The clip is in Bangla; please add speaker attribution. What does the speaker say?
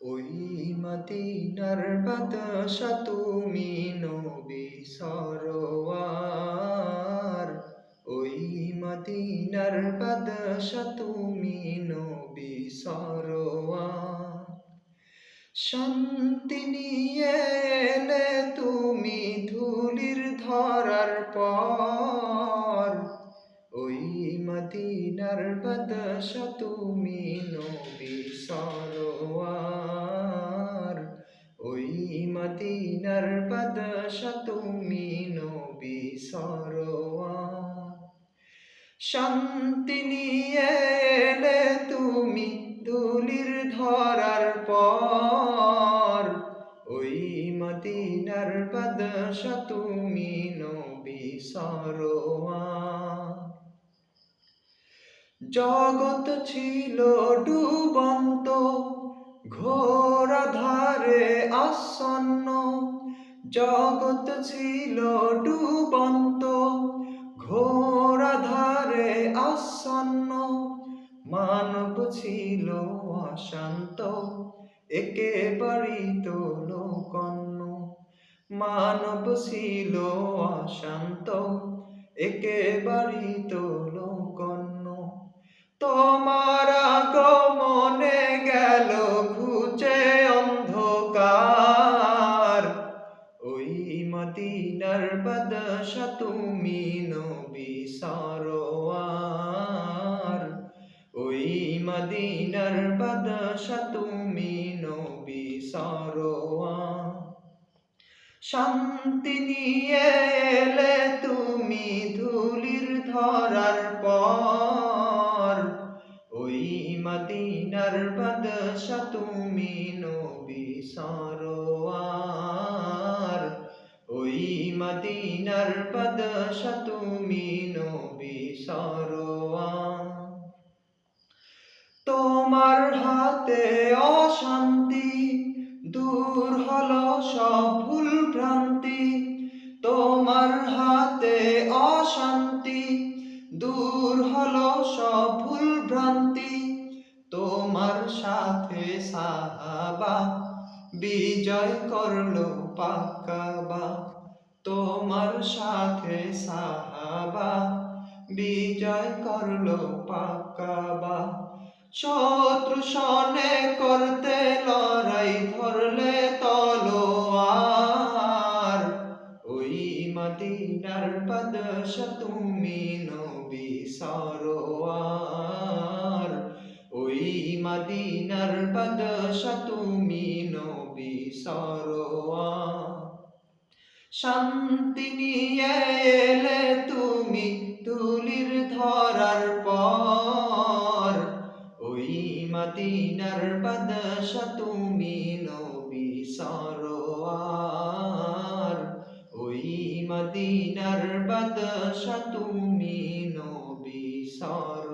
Speaker 1: ওই মদিনার বাদশা তুমি নবী সরোয়ার। ওই মদিনার বাদশা তুমি নবী সরোয়ার। শান্তি নিয়ে এলে তুমি ধুলির ধরার পর। ওই মদিনার বাদশা তুমি নবী সরোয়ার মদিনার বাদশা তুমি নবী সরোয়ার। শান্তি নিয়ে এলে তুমি ধুলির ধরার পর। ওই মদিনার বাদশা তুমি নবী সরোয়ার। জগৎ ছিল ডুবন্ত, ঘোর আসন্ন। জগৎ ছিল ডুবন্ত, ঘোর ধারে আসন্ন। মানব ছিল অশান্ত, একেবারেই তো লোকন্ন মানব ছিল অশান্ত, একেবারেই তো লোকন্ন তোমার মদিনার বাদশা তুমি নবী সরোয়ার। ওই মদিনার বাদশা তুমি নবী সরোয়ার। শান্তি নিয়ে এলে তুমি ধুলির ধরার পর। ওই মদিনার বাদশা তুমি নবী সরোয়ার। ওই মদিনার বাদশা তুমি নবী সরোয়ার তোমার হাতে অশান্তি দূর হলো সব ভুল ভ্রান্তি তোমার হাতে অশান্তি দূর হলো সব ভুল ভ্রান্তি তোমার সাথে সাহাবা বিজয় করল পাকাবা তোমার সাথে সাহাবা, বিজয় করল পাকাবা শত্রু সনে করতে লড়াই ধরলে তলোয়ার, ওই মদিনার বাদশা তুমি নবী সরোয়ার, ওই মদিনার বাদশা তুমি নবী সরোয়ার। শান্তি নিয়ে এলে তুমি তুলির ধরার পর। ওই মদিনার বাদশা তুমি নবী সরোয়ার। ওই মদিনার বাদশা তুমি নবী সর